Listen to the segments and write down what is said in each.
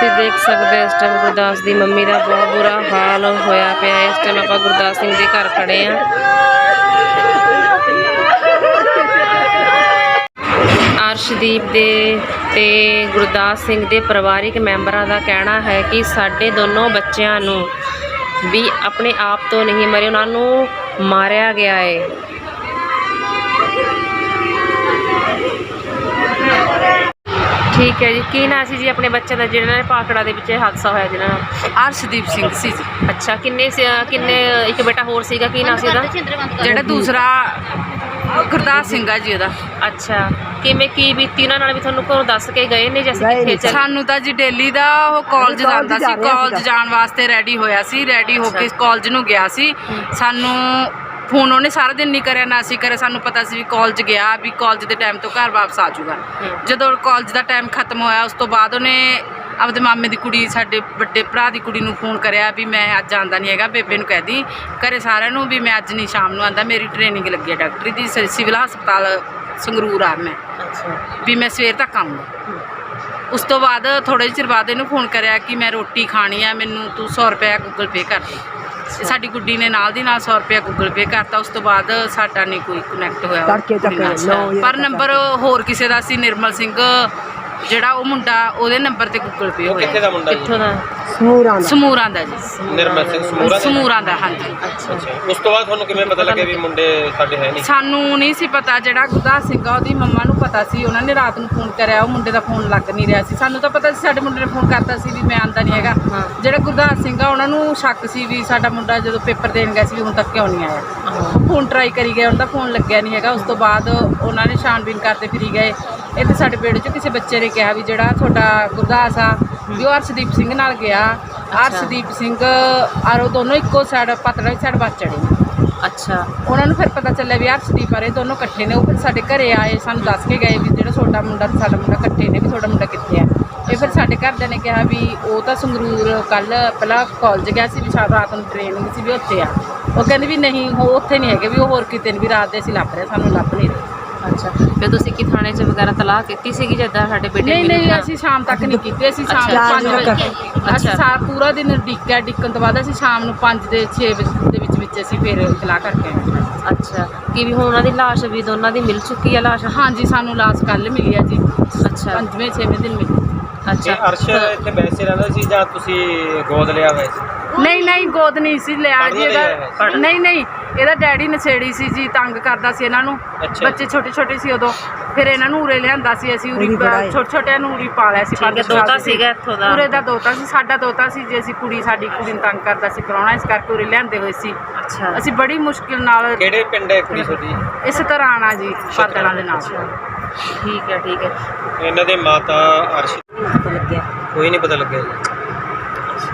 ਤੁਸੀਂ ਦੇਖ ਸਕਦੇ ਹੋ ਇਸ ਟਾਈਮ ਗੁਰਦਾਸ ਦੀ ਮੰਮੀ ਦਾ ਬਹੁਤ ਬੁਰਾ ਹਾਲ ਹੋਇਆ ਪਿਆ ਇਸ ਟਾਈਮ ਆਪਾਂ ਗੁਰਦਾਸ ਸਿੰਘ ਦੇ ਘਰ ਖੜੇ ਆ ਅਰਸ਼ਦੀਪ ਦੇ ਤੇ ਗੁਰਦਾਸ ਸਿੰਘ ਦੇ ਪਰਿਵਾਰਿਕ ਮੈਂਬਰਾਂ ਦਾ ਕਹਿਣਾ ਹੈ ਕਿ ਸਾਡੇ ਦੋਨੋਂ ਬੱਚਿਆਂ ਨੂੰ ਵੀ ਆਪਣੇ ਆਪ ਤੋਂ ਨਹੀਂ ਮਰੇ, ਉਹਨਾਂ ਨੂੰ ਮਾਰਿਆ ਗਿਆ ਹੈ। ਠੀਕ ਹੈ ਜੀ। ਕੀ ਨਾਂ ਸੀ ਜੀ ਆਪਣੇ ਬੱਚੇ ਦਾ ਜਿਹੜਾ ਨੇ ਪਾਕੜਾ ਦੇ ਵਿੱਚ ਇਹ ਹਾਦਸਾ ਹੋਇਆ ਜਿਹਨਾਂ ਨਾਲ? ਅਰਸ਼ਦੀਪ ਸਿੰਘ ਸੀ ਜੀ। ਅੱਛਾ ਕਿੰਨੇ ਸੀ- ਕਿੰਨੇ ਇੱਕ ਬੇਟਾ ਹੋਰ ਸੀਗਾ? ਕੀ ਨਾਂ ਸੀ ਉਹਦਾ? ਜਿਹੜਾ ਦੂਸਰਾ ਗੁਰਦਾਸ ਸਿੰਘ ਆ ਜੀ ਉਹਦਾ। ਅੱਛਾ ਕਿਵੇਂ ਕੀ ਬੀਤੀ ਉਹਨਾਂ ਨਾਲ ਵੀ ਤੁਹਾਨੂੰ ਘਰੋਂ ਦੱਸ ਕੇ ਗਏ ਨੇ ਜੈਸੇ ਕਿੱਥੇ ਚੱਲ ਸਾਨੂੰ ਤਾਂ ਜੀ ਡੇਲੀ ਦਾ ਉਹ ਕਾਲਜ ਜਾਂਦਾ ਸੀ ਕਾਲਜ ਜਾਣ ਵਾਸਤੇ ਰੈਡੀ ਹੋਇਆ ਸੀ ਰੈਡੀ ਹੋ ਕੇ ਕਾਲਜ ਨੂੰ ਗਿਆ ਸੀ। ਸਾਨੂੰ ਫੋਨ ਉਹਨੇ ਸਾਰਾ ਦਿਨ ਨਹੀਂ ਕਰਿਆ ਨਾ ਅਸੀਂ ਕਰੇ ਸਾਨੂੰ ਪਤਾ ਸੀ ਵੀ ਕਾਲਜ ਗਿਆ ਵੀ ਕਾਲਜ ਦੇ ਟਾਈਮ ਤੋਂ ਘਰ ਵਾਪਸ ਆ ਜਾਊਗਾ। ਜਦੋਂ ਕਾਲਜ ਦਾ ਟਾਈਮ ਖਤਮ ਹੋਇਆ ਉਸ ਤੋਂ ਬਾਅਦ ਉਹਨੇ ਆਪਦੇ ਮਾਮੇ ਦੀ ਕੁੜੀ ਸਾਡੇ ਵੱਡੇ ਭਰਾ ਦੀ ਕੁੜੀ ਨੂੰ ਫੋਨ ਕਰਿਆ ਵੀ ਮੈਂ ਅੱਜ ਆਉਂਦਾ ਨਹੀਂ ਹੈਗਾ ਬੇਬੇ ਨੂੰ ਕਹਿਦੀ ਘਰੇ ਸਾਰਿਆਂ ਨੂੰ ਵੀ ਮੈਂ ਅੱਜ ਨਹੀਂ ਸ਼ਾਮ ਨੂੰ ਆਂਦਾ ਮੇਰੀ ਟ੍ਰੇਨਿੰਗ ਲੱਗੀ ਹੈ ਡਾਕਟਰੀ ਦੀ ਸ- ਸਿਵਲ ਹਸਪਤਾਲ ਸੰਗਰੂਰ ਆ ਮੈਂ। ਅੱਛਾ। ਵੀ ਮੈਂ ਸਵੇਰ ਤੱਕ ਆਉਂਗਾ ਉਸ ਤੋਂ ਬਾਅਦ ਥੋੜੇ ਚਿਰ ਬਾਅਦ ਇਹਨੂੰ ਫੋਨ ਕਰਿਆ ਕਿ ਮੈਂ ਰੋਟੀ ਖਾਣੀ ਆ ਮੈਨੂੰ ਤੂੰ 100 ਰੁਪਏ ਗੂਗਲ ਪੇ ਕਰ ਦੇ। ਸਾਡੀ ਗੁੱਡੀ ਨੇ ਨਾਲ ਦੀ ਨਾਲ 100 ਰੁਪਏ ਗੂਗਲ ਪੇ ਕਰਤਾ ਉਸ ਤੋਂ ਬਾਅਦ ਸਾਡਾ ਨਹੀਂ ਕੋਈ ਕਨੈਕਟ ਹੋਇਆ ਤੜਕੇ ਤੱਕ ਕੁੜੀ ਨਾਲ। ਨੌ ਵਜੇ ਪਰ ਤੱਕ। ਨੰਬਰ ਹੋਰ ਕਿਸੇ ਦਾ ਸੀ ਨਿਰਮਲ ਸਿੰਘ ਜਿਹੜਾ ਉਹ ਮੁੰਡਾ ਉਹਦੇ ਨੰਬਰ ਤੇ ਗੂਗਲ ਪੇ ਉਹ ਕਿੱਥੇ ਹੋਇਆ ਦਾ ਮੁੰਡਾ ਜੀ? ਕਿੱਥੋਂ ਦਾ? ਸਮੂਰਾਂ ਦਾ। ਸਮੂਰਾਂ ਦਾ ਜੀ। ਨਿਰਮਲ ਸਿੰਘ ਸਮੂਰਾ ਦਾ ਸਮੂਰਾਂ ਦਾ ਹਾਂਜੀ। ਅੱਛਾ ਅੱਛਾ। ਉਸ ਤੋਂ ਬਾਅਦ ਤੁਹਾਨੂੰ ਕਿਵੇਂ ਪਤਾ ਲੱਗਿਆ ਵੀ ਮੁੰਡੇ ਸਾਡੇ ਹੈ ਨਹੀਂ? ਸਾਨੂੰ ਨਹੀਂ ਸੀ ਪਤਾ ਜਿਹੜਾ ਗੁਰਦਾਸ ਸਿੰਘ ਆ ਉਹਦੀ ਮੰਮਾ ਨੂੰ ਪਤਾ ਸੀ। ਉਹਨਾਂ ਨੇ ਰਾਤ ਨੂੰ ਫੋਨ ਕਰਿਆ ਉਹ ਮੁੰਡੇ ਦਾ ਫੋਨ ਲੱਗ ਨਹੀਂ ਰਿਹਾ ਸੀ। ਸਾਨੂੰ ਤਾਂ ਪਤਾ ਸੀ ਸਾਡੇ ਮੁੰਡੇ ਨੇ ਫੋਨ ਕਰਤਾ ਸੀ ਵੀ ਮੈਂ ਆਂਦਾ ਨਹੀਂ ਹੈਗਾ। ਹਾਂ। ਜਿਹੜਾ ਗੁਰਦਾਸ ਸਿੰਘ ਆ ਉਹਨਾਂ ਨੂੰ ਸ਼ੱਕ ਸੀ ਵੀ ਸਾਡਾ ਮੁੰਡਾ ਜਦੋਂ ਪੇਪਰ ਦੇਣ ਗਿਆ ਸੀ ਵੀ ਹੁਣ ਤੱਕ ਕਿਉਂ ਨਹੀਂ ਆਇਆ। ਫੋਨ ਟਰਾਈ ਕਰੀ ਗਏ ਉਹਨਾਂ ਦਾ ਫੋਨ ਲੱਗਿਆ ਨਹੀਂ ਹੈਗਾ। ਉਸ ਤੋਂ ਬਾਅਦ ਉਹਨਾਂ ਨੇ ਛਾਣਬੀਨ ਕਰਦੇ ਫਿਰੀ ਗਏ। ਇੱਥੇ ਸਾਡੇ ਪਿੰਡ 'ਚ ਕਿਸੇ ਬੱਚੇ ਨੇ ਕਿਹਾ ਵੀ ਜਿਹੜਾ ਤੁਹਾਡਾ ਗੁਰਦਾਸ ਆ ਵੀ ਉਹ ਅਰਸ਼ਦੀਪ ਸਿੰਘ ਨਾਲ ਗਿਆ। ਅਰਸ਼ਦੀਪ ਸਿੰਘ ਆਰੋ ਦੋਨੋਂ ਇੱਕੋ ਸਾਈਡ ਪਤੜਾ ਸਾਈਡ ਬੱਚ ਚੜੇ ਨੇ ਅੱਛਾ। ਉਹਨਾਂ ਨੂੰ ਫਿਰ ਪਤਾ ਚੱਲਿਆ ਵੀ ਅਰਸ਼ਦੀਪ ਆਰੇ ਦੋਨੋਂ ਇਕੱਠੇ ਨੇ। ਉਹ ਫਿਰ ਸਾਡੇ ਘਰੇ ਆਏ ਸਾਨੂੰ ਦੱਸ ਕੇ ਗਏ ਵੀ ਜਿਹੜਾ ਛੋਟਾ ਮੁੰਡਾ ਤੇ ਸਾਡਾ ਮੁੰਡਾ ਇਕੱਠੇ ਨੇ ਵੀ ਤੁਹਾਡਾ ਮੁੰਡਾ ਕਿੱਥੇ ਆ। ਇਹ ਫਿਰ ਸਾਡੇ ਘਰਦਿਆਂ ਨੇ ਕਿਹਾ ਵੀ ਉਹ ਤਾਂ ਸੰਗਰੂਰ ਕੱਲ ਪਹਿਲਾਂ ਕਾਲਜ ਗਿਆ ਸੀ ਵੀ ਸ਼ਾਮ ਰਾਤ ਨੂੰ ਟ੍ਰੇਨਿੰਗ ਸੀ ਵੀ ਉੱਥੇ ਆ। ਉਹ ਕਹਿੰਦੇ ਵੀ ਨਹੀਂ ਉਹ ਉੱਥੇ ਨਹੀਂ ਹੈਗੇ ਵੀ ਉਹ ਹੋਰ ਕਿਤੇ ਨਹੀਂ ਵੀ ਰਾਤ ਦੇ ਅਸੀਂ ਲੱਭ ਰਹੇ ਸਾਨੂੰ ਲੱਭ ਨਹੀਂ ਰਹੇ। ਅੱਛਾ। ਫਿਰ ਤੁਸੀਂ ਕੀ ਥਾਣੇ 'ਚ ਵਗੈਰਾ ਤਲਾਹ ਕੀਤੀ ਸੀਗੀ ਜਦਾਂ ਸਾਡੇ ਬੇਟੇ ਨਹੀਂ ਨਹੀਂ? ਅਸੀਂ ਸ਼ਾਮ ਤੱਕ ਨਹੀਂ ਕੀਤੀ। ਅਸੀਂ ਸ਼ਾਮ ਅੱਛਾ, ਨੂੰ 5 ਚਾਰ ਵਜੇ ਅੱਛਾ। ਅਸੀਂ ਸਾਰਾ ਪੂਰਾ ਦਿਨ ਡਿੱਕਿਆ ਡਿੱਕਣ ਤੋਂ ਬਾਅਦ ਅਸੀਂ ਸ਼ਾਮ ਨੂੰ 5 ਦੇ 6 ਵਜੇ ਦੇ ਵਿੱਚ ਵਿੱਚ ਅਸੀਂ ਫਿਰ ਇਤਲਾਹ ਕਰਕੇ ਆਏ। ਅੱਛਾ। ਕੀ ਵੀ ਹੁਣ ਉਹਨਾਂ ਦੀ ਲਾਸ਼ ਵੀ ਦੋਨਾਂ ਦੀ ਮਿਲ ਚੁੱਕੀ ਹੈ ਲਾਸ਼? ਹਾਂਜੀ ਸਾਨੂੰ ਲਾਸ ਕੱਲ ਮਿਲੀ ਆ ਜੀ। ਅੱਛਾ। ਪੰਜਵੇਂ ਛੇਵੇਂ ਦਿਨ ਮਿਲੀ। ਅੱਛਾ। ਅਰਸ਼ ਇੱਥੇ ਵੈਸੇ ਰਹਿੰਦਾ ਸੀ ਜਾਂ ਤੁਸੀਂ ਗੋਦ ਲਿਆ ਹੋਇਆ ਸੀ? ਨਹੀਂ ਨਹੀਂ ਗੋਦ ਨਹੀਂ ਸੀ ਲਿਆ ਪੜ੍ਹਨ ਜੀ ਇਹਦਾ ਨਹੀਂ ਨਹੀਂ ਇਹਦਾ ਡੈਡੀ ਨਸ਼ੇੜੀ ਸੀ ਜੀ ਤੰਗ ਕਰਦਾ ਸੀ ਇਹਨਾਂ ਨੂੰ। ਅੱਛਾ। ਬੱਚੇ ਛੋਟੇ ਛੋਟੇ ਸੀ ਉਦੋਂ। ਫਿਰ ਇਹਨਾਂ ਨੂੰ ਉਰੇ ਲਿਆਂਦਾ ਸੀ ਅਸੀਂ ਉਰੀ। ਛੋਟੇ ਛੋਟਿਆਂ ਨੂੰ ਉਰੀ ਪਾਲਿਆ ਸੀ ਠੀਕ ਹੈ ਪੰਜ ਸਾਲ ਦੋਤਾ। ਸੀਗਾ ਇੱਥੋਂ ਦਾ। ਉਰੇ ਦਾ ਦੋਤਾ ਸੀ ਸਾਡਾ ਦੋਤਾ ਸੀ ਜੇ ਅਸੀਂ ਕੁੜੀ ਸਾਡੀ ਕੁੜੀ ਨੂੰ ਤੰਗ ਕਰਦਾ ਸੀ ਕਰਾਉਣਾ ਇਸ ਕਰਕੇ ਉਰੇ ਲਿਆਂਦੇ ਹੋਏ ਸੀ। ਅੱਛਾ। ਅਸੀਂ ਬੜੀ ਮੁਸ਼ਕਿਲ ਨਾਲ ਕਿਹੜੇ ਪਿੰਡ ਹੈ ਕੁੜੀ ਤੁਹਾਡੀ? ਇਸ ਤਰ੍ਹਾਂ ਆਣਾ ਜੀ ਪਾਤੜਾਂ ਦੇ ਨਾਲ। ਠੀਕ ਹੈ ਠੀਕ ਹੈ। ਇਹਨਾਂ ਦੇ ਮਾਤਾ ਅਰਸ਼ ਲੱਗਿਆ। ਕੋਈ ਨਹੀਂ ਪਤਾ ਲੱਗਿਆ ਜੀ।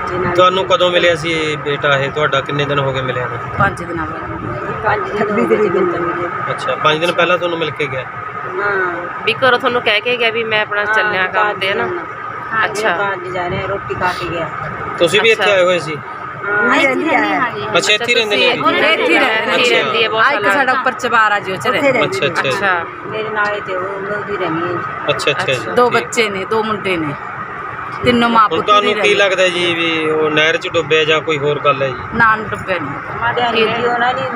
ਤੁਹਾਨੂੰ ਕਦੋਂ ਮਿਲਿਆ ਸੀ ਇਹ ਬੇਟਾ ਇਹ? ਤੁਹਾਡਾ ਕਿੰਨੇ ਦਿਨ ਹੋ ਗਏ ਮਿਲਿਆ ਨੂੰ? ਪੰਜ ਦਿਨਾਂ ਬਾਅਦ ਪੰਜ ਦਿਨ ਤਰੀਕ ਨੂੰ। ਅੱਛਾ 5 ਦਿਨ ਪਹਿਲਾਂ ਤੁਹਾਨੂੰ ਮਿਲ ਕੇ ਗਿਆ? ਹਾਂ। ਵੀ ਘਰੋਂ ਤੁਹਾਨੂੰ ਕਹਿ ਕੇ ਗਿਆ ਵੀ ਮੈਂ ਆਪਣਾ ਚੱਲਿਆ ਕੰਮ ਤੇ ਹੈ ਨਾ ਅੱਛਾ। ਬਾਹਰ ਜਾ ਰਹੇ ਰੋਟੀ ਖਾ ਕੇ ਗਿਆ। ਤੁਸੀਂ ਵੀ ਇੱਥੇ ਅੱਛਾ। ਆਏ ਹੋਏ ਸੀ? ਹਾਂ। ਇੱਥੇ ਆਇਆ ਅੱਛਾ ਇੱਥੇ ਹੀ ਰਹਿੰਦੇ ਨੇ ਤੁਸੀਂ ਇਹ ਵੀ? ਇੱਥੇ ਹੀ ਰਹਿੰਦੇ ਇੱਥੇ ਹੀ ਰਹਿੰਦੀ ਹੈ ਬਹੁਤ ਆ ਇੱਕ ਸਾਲਾਂ ਸਾਡਾ ਉੱਪਰ ਚਬਾਰਾ ਜੀ ਉਹ ਚ ਉੱਥੇ ਰਹਿੰਦੇ ਰਹਿੰਦੀ ਅੱਛਾ ਅੱਛਾ ਅੱਛਾ। ਮੇਰੇ ਨਾਲ ਤੇ ਉਹ ਮਿਲਦੀ ਰਹੀ ਹੈ ਅੱਛਾ ਅੱਛਾ ਜੀ ਦੋ ਠੀਕ। ਬੱਚੇ ਨੇ ਦੋ ਮੁੰਡੇ ਨੇ। ਤਿੰਨੋਂ ਮਾਂ ਹੁਣ ਪੁੱਤ ਤੁਹਾਨੂੰ ਕੀ ਲੱਗਦਾ ਜੀ ਵੀ ਉਹ ਨਹਿਰ 'ਚ ਡੁੱਬਿਆ ਜਾਂ ਕੋਈ ਹੋਰ ਗੱਲ ਹੈ ਜੀ? ਨਾਨ ਡੁੱਬੇ ਨੇ ਮਾਰਿਆ ਨਹੀਂ ਜੀ ਉਹਨਾਂ ਨੇ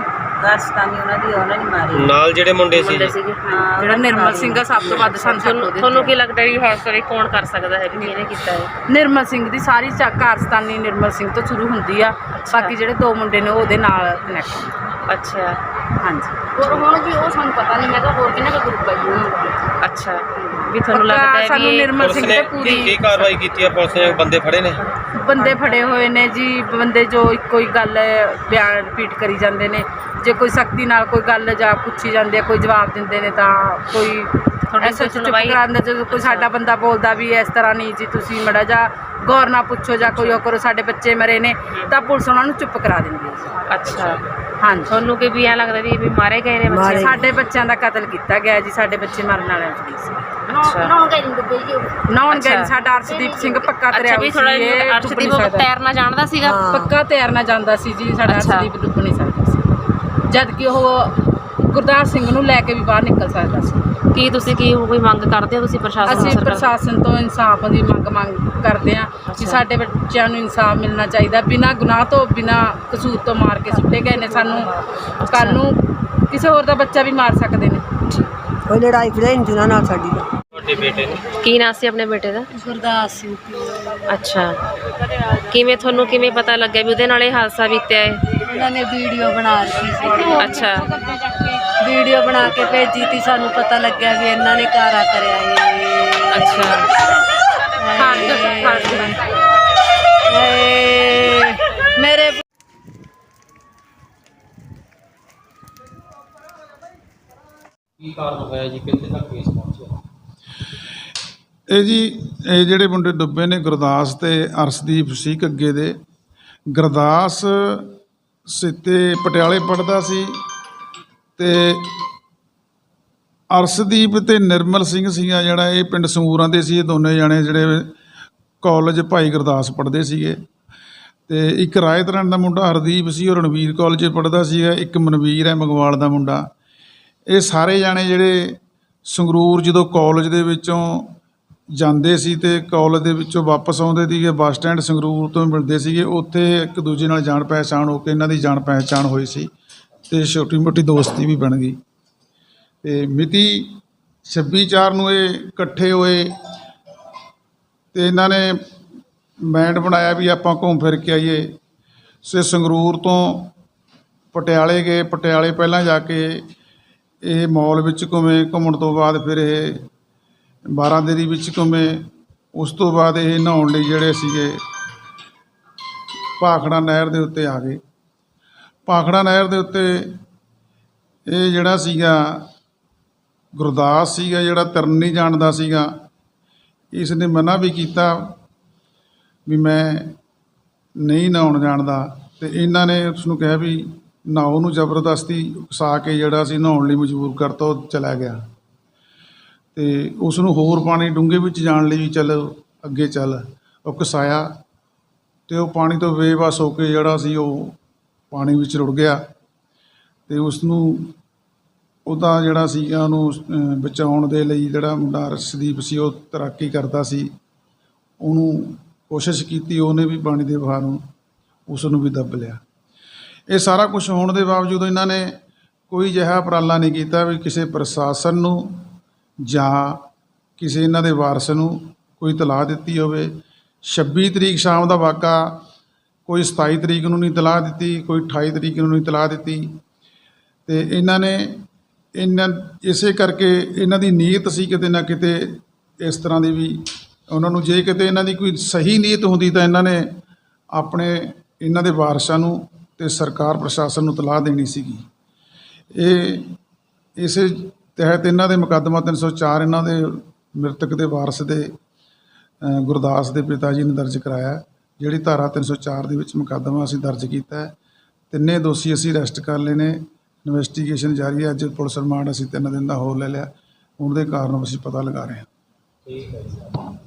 ਗਾਸਤਾਨੀ ਉਹਨਾਂ ਦੀ ਉਹਨਾਂ ਨੇ ਮਾਰੀ। ਨਾਲ ਜਿਹੜੇ ਮੁੰਡੇ ਸੀ ਮੁੰਡੇ ਜੀ ਸੀਗੇ ਹਾਂ ਜਿਹੜਾ ਨਿਰਮਲ ਸਿੰਘ ਆ ਸਭ ਤੋਂ ਵੱਧ ਸਾਨੂੰ ਤੁਹਾਨੂੰ ਉਹਦੇ ਤੁਹਾਨੂੰ ਤੇ ਕੀ ਲੱਗਦਾ ਵੀ ਹੌਸਲੇ ਕੌਣ ਕਰ ਸਕਦਾ ਹੈ ਵੀ ਕਿਹਨੇ ਕੀਤਾ ਹੈ ਆ। ਨਿਰਮਲ ਸਿੰਘ ਦੀ ਸਾਰੀ ਚਾ- ਕਾਰਸਤਾਨੀ ਨਿਰਮਲ ਸਿੰਘ ਤੋਂ ਸ਼ੁਰੂ ਹੁੰਦੀ ਆ। ਬਾਕੀ ਜਿਹੜੇ ਦੋ ਮੁੰਡੇ ਨੇ ਉਹ ਉਹਦੇ ਨਾਲ ਕਨੈਕਟ ਅੱਛਾ। ਹਾਂਜੀ। ਹੋਰ ਹੁਣ ਜੀ ਉਹ ਸਾਨੂੰ ਪਤਾ ਨਹੀਂ ਹੈਗਾ ਹੋਰ ਕਿੰਨਾ ਕੁ ਗਰੁੱਪ ਹੈ ਜੀ? ਅੱਛਾ। ਵੀ ਤੁਹਾਨੂੰ ਲੱਗਦਾ ਹੈ ਸਾਨੂੰ ਵੀ ਨਿਰਮਲ ਸਿੰਘ ਤੇ ਪੂਰੀ ਕੀ ਕਾਰਵਾਈ ਕੀਤੀ ਹੈ? ਪੁਲਿਸ ਨੇ ਬੰਦੇ ਫੜੇ ਨੇ? ਬੰਦੇ ਫੜੇ ਹੋਏ ਨੇ ਜੀ ਬੰਦੇ ਜੋ ਇੱਕੋ ਹੀ ਗੱਲ ਬਿਆਨ ਰਿਪੀਟ ਕਰੀ ਜਾਂਦੇ ਨੇ। ਜੇ ਕੋਈ ਸਖਤੀ ਨਾਲ ਕੋਈ ਗੱਲ ਜਾਂ ਪੁੱਛੀ ਜਾਂਦੀ ਹੈ ਕੋਈ ਜਵਾਬ ਦਿੰਦੇ ਨੇ ਤਾਂ ਕੋਈ ਐਸਾ ਚੁੱਪ ਕਰਾਉਂਦਾ ਜਦੋਂ ਕੋਈ ਸਾਡਾ ਬੰਦਾ ਬੋਲਦਾ ਵੀ ਇਸ ਤਰ੍ਹਾਂ ਨਹੀਂ ਜੀ ਤੁਸੀਂ ਮੜਾ ਜਾ ਗੌਰ ਨਾ ਪੁੱਛੋ ਜਾਂ ਕੋਈ ਉਹ ਕਰੋ ਸਾਡੇ ਬੱਚੇ ਮਰੇ ਨੇ ਤਾਂ ਪੁਲਿਸ ਉਹਨਾਂ ਨੂੰ ਚੁੱਪ ਕਰਾ ਦਿੰਦੀ ਹੈ। ਅੱਛਾ। ਹਾਂਜੀ। ਤੁਹਾਨੂੰ ਕੀ ਵੀ ਐਂ ਲੱਗਦਾ ਵੀ ਵੀ ਮਾਰੇ ਗਏ ਨੇ ਬੱਚੇ। ਸਾਡੇ ਬੱਚਿਆਂ ਦਾ ਕਤਲ ਕੀਤਾ ਗਿਆ ਜੀ ਸਾਡੇ ਬੱਚੇ ਮਰਨ ਵਾਲਿਆਂ ਚ ਨਹੀਂ ਸੀ ਅੱਛਾ। ਨੌਨ ਅੱਛਾ। ਗਏ ਸਾਡਾ ਅਰਸ਼ਦੀਪ ਸਿੰਘ ਪੱਕਾ ਤੇਰਿਆ ਅੱਛਾ ਵੀ ਥੋੜਾ ਅਰਸ਼ਦੀਪ ਤੈਰਨਾ ਜਾਣਦਾ ਸੀਗਾ? ਹਾਂ। ਪੱਕਾ ਤੈਰਨਾ ਜਾਂਦਾ ਸੀ ਜੀ ਸਾਡਾ ਅੱਛਾ। ਅਰਸ਼ਦੀਪ ਡੁੱਬ ਨਹੀਂ ਸਕਦਾ ਸੀ। ਜਦ ਕਿ ਉਹ ਗੁਰਦਾਸ ਸਿੰਘ ਨੂੰ ਲੈ ਕੇ ਵੀ ਬਾਹਰ ਨਿਕਲ ਸਕਦਾ ਸੀ। ਕੀ ਤੁਸੀਂ ਕੀ ਕੋਈ ਮੰਗ ਕਰਦੇ ਹੋ ਤੁਸੀਂ ਪ੍ਰਸ਼ਾਸਨ ਤੋਂ ਅਸੀਂ ਸਰਕਾਰ ਪ੍ਰਸ਼ਾਸਨ ਤੋਂ ਇਨਸਾਫ ਦੀ ਮੰਗ ਮੰਗ ਕਰਦੇ ਹਾਂ ਕਿ ਅੱਛਾ। ਸਾਡੇ ਬੱਚਿਆਂ ਨੂੰ ਇਨਸਾਫ ਮਿਲਣਾ ਚਾਹੀਦਾ ਬਿਨਾਂ ਗੁਨਾਹ ਤੋਂ ਬਿਨਾਂ ਕਸੂਰ ਤੋਂ ਮਾਰ ਕੇ ਸੁੱਟੇ ਗਏ ਨੇ ਸਾਨੂੰ। ਕੱਲ ਨੂੰ ਕਿਸੇ ਹੋਰ ਦਾ ਬੱਚਾ ਵੀ ਮਾਰ ਸਕਦੇ ਨੇ। ਕੋਈ ਲੜਾਈ ਫੜੇ ਨਹੀਂ ਜੁਨਾ ਨਾਲ ਸਾਡੀ ਦਾ ਤੁਹਾਡੇ ਬੇਟੇ ਨੂੰ? ਕੀ ਨਾਂ ਸੀ ਆਪਣੇ ਬੇਟੇ ਦਾ? ਗੁਰਦਾਸ ਸਿੰਘ। ਅੱਛਾ। ਕਿਵੇਂ ਤੁਹਾਨੂੰ ਕਿਵੇਂ ਪਤਾ ਲੱਗਿਆ ਵੀ ਉਹਦੇ ਨਾਲ ਇਹ ਹਾਦਸਾ ਬੀਤਿਆ ਹੈ? ਉਹਨਾਂ ਨੇ ਵੀਡੀਓ ਬਣਾ ਸੀ। ਅੱਛਾ। ਵੀਡੀਓ ਬਣਾ ਕੇ ਭੇਜੀ ਤੀ ਸਾਨੂੰ ਪਤਾ ਲੱਗਿਆ ਵੀ ਇਹਨਾਂ ਨੇ ਕਾਰਾ ਕਰਿਆ ਏ ਅੱਛਾ। ਏ, ਮੇਰੇ ਕੀ ਕਾਰਨ ਹੋਇਆ ਜੀ? ਕਿੰਨੇ ਤੱਕ ਕੇਸ ਪਹੁੰਚਿਆ? ਇਹ ਜੀ ਇਹ ਜਿਹੜੇ ਮੁੰਡੇ ਡੁੱਬੇ ਨੇ ਗੁਰਦਾਸ ਤੇ ਅਰਸ਼ਦੀਪ ਸੀ ਅੱਗੇ ਦੇ। ਗੁਰਦਾਸ ਸਿੱਤੇ ਪਟਿਆਲੇ ਪੜਦਾ ਸੀ। ਤੇ ਅਰਸ਼ਦੀਪ ਤੇ ਨਿਰਮਲ ਸਿੰਘ ਸੀਗਾ ਜਿਹੜਾ ਇਹ ਪਿੰਡ ਸੰਗੂਰਾਂ ਦੇ ਸੀ, ਇਹ ਦੋਨੇ ਜਾਣੇ ਜਿਹੜੇ ਕਾਲਜ ਭਾਈ ਗੁਰਦਾਸ ਪੜ੍ਹਦੇ ਸੀਗੇ। ਤੇ ਇੱਕ ਰਾਏਤਰਨ ਦਾ ਮੁੰਡਾ ਹਰਦੀਪ ਸੀ, ਉਹ ਰਣਵੀਰ ਕਾਲਜ ਪੜ੍ਹਦਾ ਸੀਗਾ, ਇੱਕ ਮਨਵੀਰ ਹੈ ਮਗਵਾਲ ਦਾ ਮੁੰਡਾ। ਇਹ ਸਾਰੇ ਜਾਣੇ ਜਿਹੜੇ ਸੰਗਰੂਰ ਜਦੋਂ ਕਾਲਜ ਦੇ ਵਿੱਚੋਂ ਜਾਂਦੇ ਸੀ ਤੇ ਕਾਲਜ ਦੇ ਵਿੱਚੋਂ ਵਾਪਸ ਆਉਂਦੇ ਸੀਗੇ, ਬੱਸ ਸਟੈਂਡ ਸੰਗਰੂਰ ਤੋਂ ਮਿਲਦੇ ਸੀਗੇ, ਉੱਥੇ ਇੱਕ ਦੂਜੇ ਨਾਲ ਜਾਣ ਪਹਿਚਾਣ ਹੋ ਕੇ ਇਹਨਾਂ ਦੀ ਜਾਣ ਪਹਿਚਾਣ ਹੋਈ ਸੀ। ਤੇ ਛੋਟੀ ਮੋਟੀ ਦੋਸਤੀ ਵੀ ਬਣ ਗਈ। ਤੇ ਮਿਤੀ 26 ਚਾਰ ਨੂੰ ਇਹ ਇਕੱਠੇ ਹੋਏ ਤੇ ਇਹਨਾਂ ਨੇ ਮੈਂਡ ਬਣਾਇਆ ਵੀ ਆਪਾਂ ਘੁੰਮ ਫਿਰ ਕੇ ਆਈਏ। ਸੇ ਸੰਗਰੂਰ ਤੋਂ ਪਟਿਆਲੇ ਗਏ। ਪਟਿਆਲੇ ਪਹਿਲਾਂ ਜਾ ਕੇ ਇਹ ਮਾਲ ਵਿੱਚ ਘੁੰਮੇ। ਘੁੰਮਣ ਤੋਂ ਬਾਅਦ ਫਿਰ ਇਹ ਬਾਰਾਂਦਰੀ ਵਿੱਚ ਘੁੰਮੇ। ਉਸ ਤੋਂ ਬਾਅਦ ਇਹ ਨਹਾਉਣ ਲਈ ਜਿਹੜੇ ਸੀਗੇ ਭਾਖੜਾ ਨਹਿਰ ਦੇ ਉੱਤੇ ਆ ਗਏ। ਭਾਖੜਾ ਨਹਿਰ ਦੇ ਉੱਤੇ ਇਹ ਜਿਹੜਾ ਸੀਗਾ, ਗੁਰਦਾਸ ਸੀਗਾ, ਜਿਹੜਾ ਤਰਨ ਨਹੀਂ ਜਾਣਦਾ ਸੀਗਾ ਇਸ ਨੇ ਮਨਾ ਵੀ ਕੀਤਾ ਵੀ ਮੈਂ ਨਹੀਂ ਨਹਾਉਣ ਜਾਣਦਾ ਤੇ ਇਹਨਾਂ ਨੇ ਉਸ ਨੂੰ ਕਿਹਾ ਵੀ ਨਹਾਓ ਨੂੰ ਜ਼ਬਰਦਸਤੀ ਉਕਸਾ ਕੇ ਜਿਹੜਾ ਸੀ ਨਹਾਉਣ ਲਈ ਮਜਬੂਰ ਕਰਤਾ ਉਹ ਚਲਾ ਗਿਆ। ਤੇ ਉਸ ਨੂੰ ਹੋਰ ਪਾਣੀ ਡੂੰਘੇ ਵਿੱਚ ਜਾਣ ਲਈ ਵੀ ਚੱਲ, ਅੱਗੇ ਚੱਲ ਉਕਸਾਇਆ ਤੇ ਉਹ ਪਾਣੀ ਤੋਂ ਬੇਵਸ ਹੋ ਕੇ ਜਿਹੜਾ ਸੀ ਉਹ ਪਾਣੀ ਵਿੱਚ ਰੁੜ ਗਿਆ ਤੇ ਉਸ ਨੂੰ ਉਹਦਾ ਜਿਹੜਾ ਸੀਗਾ ਉਹਨੂੰ ਬਚਾਉਣ ਦੇ ਲਈ ਜਿਹੜਾ ਮੁੰਡਾ ਅਰਸ਼ਦੀਪ ਸੀ, ਉਹ ਤੈਰਾਕੀ ਕਰਦਾ ਸੀ। ਉਹਨੂੰ ਕੋਸ਼ਿਸ਼ ਕੀਤੀ, ਉਹਨੇ ਵੀ ਪਾਣੀ ਦੇ ਬਾਹਰ ਨੂੰ ਉਸ ਨੂੰ ਵੀ ਦੱਬ ਲਿਆ। ਇਹ ਸਾਰਾ ਕੁਝ ਹੋਣ ਦੇ ਬਾਵਜੂਦ ਇਹਨਾਂ ਨੇ ਕੋਈ ਅਜਿਹਾ ਉਪਰਾਲਾ ਨਹੀਂ ਕੀਤਾ ਵੀ ਕਿਸੇ ਪ੍ਰਸ਼ਾਸਨ ਨੂੰ ਜਾਂ ਕਿਸੇ ਇਹਨਾਂ ਦੇ ਵਾਰਸ ਨੂੰ ਕੋਈ ਤਲਾਹ ਦਿੱਤੀ ਹੋਵੇ। 26 ਤਰੀਕ ਸ਼ਾਮ ਦਾ ਵਾਕਾ ਕੋਈ 27 ਤਰੀਕ ਨੂੰ ਨਹੀਂ ਤਲਾਹ ਦਿੱਤੀ, ਕੋਈ 28 ਤਰੀਕ ਨੂੰ ਨਹੀਂ ਤਲਾਹ ਦਿੱਤੀ। ਤੇ ਇਹਨਾਂ ਨੇ, ਇਹਨਾਂ, ਇਸੇ ਕਰਕੇ ਇਹਨਾਂ ਦੀ ਨੀਅਤ ਸੀ ਕਿਤੇ ਨਾ ਕਿਤੇ ਇਸ ਤਰ੍ਹਾਂ ਦੀ ਵੀ, ਉਹਨਾਂ ਨੂੰ ਜੇ ਕਿਤੇ ਇਹਨਾਂ ਦੀ ਕੋਈ ਸਹੀ ਨੀਅਤ ਹੁੰਦੀ ਤਾਂ ਇਹਨਾਂ ਨੇ ਆਪਣੇ, ਇਹਨਾਂ ਦੇ ਵਾਰਸਾਂ ਨੂੰ ਤੇ ਸਰਕਾਰ ਪ੍ਰਸ਼ਾਸਨ ਨੂੰ ਤਲਾਹ ਦੇਣੀ ਸੀਗੀ। ਇਹ, ਇਸੇ ਤਹਿਤ ਇਹਨਾਂ ਦੇ ਮੁਕੱਦਮਾ 304 ਇਹਨਾਂ ਦੇ ਮ੍ਰਿਤਕ ਦੇ ਵਾਰਸ ਦੇ ਗੁਰਦਾਸ ਦੇ ਪਿਤਾ ਜੀ ਨੇ ਦਰਜ ਕਰਾਇਆ। ਜਿਹੜੀ ਧਾਰਾ 304 ਦੇ ਵਿੱਚ ਮੁਕੱਦਮਾ ਅਸੀਂ ਦਰਜ ਕੀਤਾ ਹੈ, ਤਿੰਨੇ ਦੋਸ਼ੀ ਅਸੀਂ ਅਰੈਸਟ ਕਰ ਲਏ ਨੇ। ਇਨਵੈਸਟੀਗੇਸ਼ਨ ਜਾਰੀ ਹੈ, ਅੱਜ ਪੁਲਿਸ ਰਿਮਾਂਡ ਅਸੀਂ ਤਿੰਨ ਦਿਨ ਦਾ ਹੋਰ ਲੈ ਲਿਆ। ਉਹਦੇ ਕਾਰਨ ਅਸੀਂ ਪਤਾ ਲਗਾ ਰਹੇ ਹਾਂ। ਠੀਕ ਹੈ